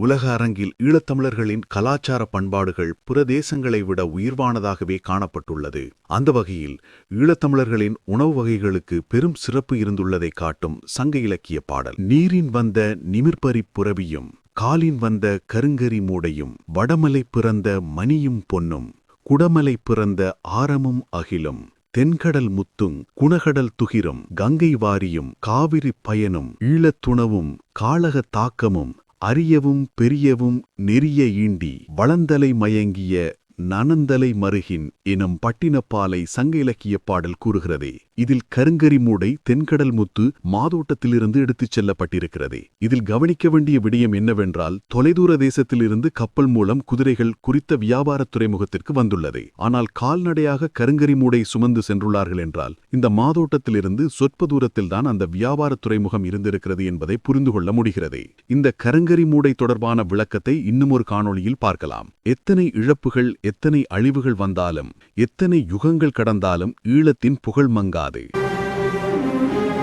உலக அரங்கில் ஈழத்தமிழர்களின் கலாச்சார பண்பாடுகள் பிரதேசங்களை விட உயிர்வானதாகவே காணப்பட்டுள்ளது. அந்த வகையில் ஈழத்தமிழர்களின் உணவு வகைகளுக்கு பெரும் சிறப்பு இருந்துள்ளதை காட்டும் சங்க இலக்கிய பாடல். நீரின் வந்த நிமிர்பறி புரவியும் காலின் வந்த கருங்கரி மூடையும் வடமலை பிறந்த மணியும் பொன்னும் குடமலை பிறந்த ஆரமும் அகிலும் தென்கடல் முத்துங் குணகடல் துகிரும் கங்கை வாரியும் காவிரி பயனும் ஈழத்துணவும் காளக தாக்கமும் அரியவும் பெரியவும் நெறிய ஈண்டி வளந்தலை மயங்கிய நனந்தலை மருகின் எனும் பட்டினப்பாலை சங்க இலக்கிய பாடல் கூறுகிறதே. இதில் கருங்கரி மூடை தென்கடல் முத்து மாதோட்டத்திலிருந்து எடுத்துச் செல்லப்பட்டிருக்கிறது. இதில் கவனிக்க வேண்டிய விடயம் என்னவென்றால் தொலைதூர தேசத்திலிருந்து கப்பல் மூலம் குதிரைகள் குறித்த வியாபார துறைமுகத்திற்கு வந்துள்ளது. ஆனால் கால்நடையாக கருங்கரி மூடை சுமந்து சென்றுள்ளார்கள் என்றால் இந்த மாதோட்டத்திலிருந்து சொற்ப தூரத்தில்தான் அந்த வியாபாரத் துறைமுகம் இருந்திருக்கிறது என்பதை புரிந்து கொள்ள முடிகிறது. இந்த கருங்கரி மூடை தொடர்பான விளக்கத்தை இன்னும் ஒரு காணொளியில் பார்க்கலாம். எத்தனை இழப்புகள் எத்தனை அழிவுகள் வந்தாலும் எத்தனை யுகங்கள் கடந்தாலும் ஈழத்தின் புகழ் மங்காது. கூடாது